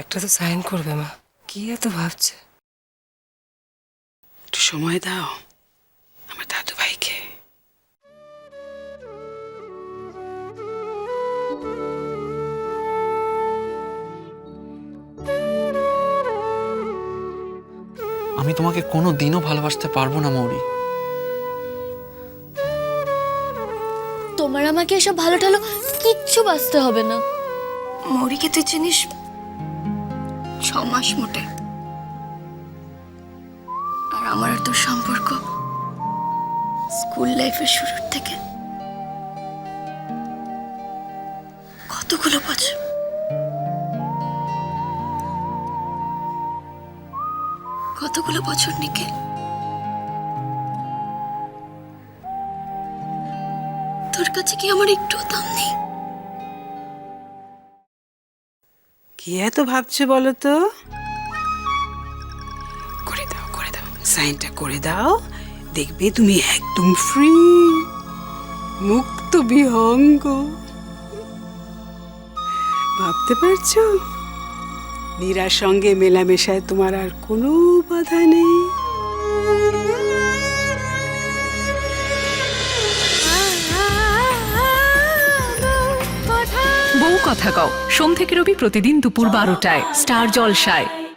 একটা তো সাইন করবে মা। কি এত ভাবছে? একটু সময় দাও। আমার দাদু ভাইকে আমি তোমাকে কোনো দিনও ভালোবাসতে পারব না মৌরি। তোমার আমাকে এসব ভালো টালো কিচ্ছু বাঁচতে হবে না। মৌরিকে তুই চিনিস? ছ মাস মোটে। আর আমার তোর সম্পর্ক স্কুল লাইফের শুরুর থেকে কতগুলো বছর? কতগুলো বছর নিকে? তোর কাছে কি আমার একটু দাম নেই? কি এত ভাবছ বলো তো? করে দাও করে দাও, সাইনটা করে দাও। দেখবে তুমি একদম ফ্রি মুক্ত বিহঙ্গ। ভাবতে পারছ? নীরার সঙ্গে মেলামেশায় তোমার আর কোনো বাধা নেই। বউ কথা কও। সোম থেকে রবি প্রতিদিন দুপুর বারোটায়। স্টার জলসায়।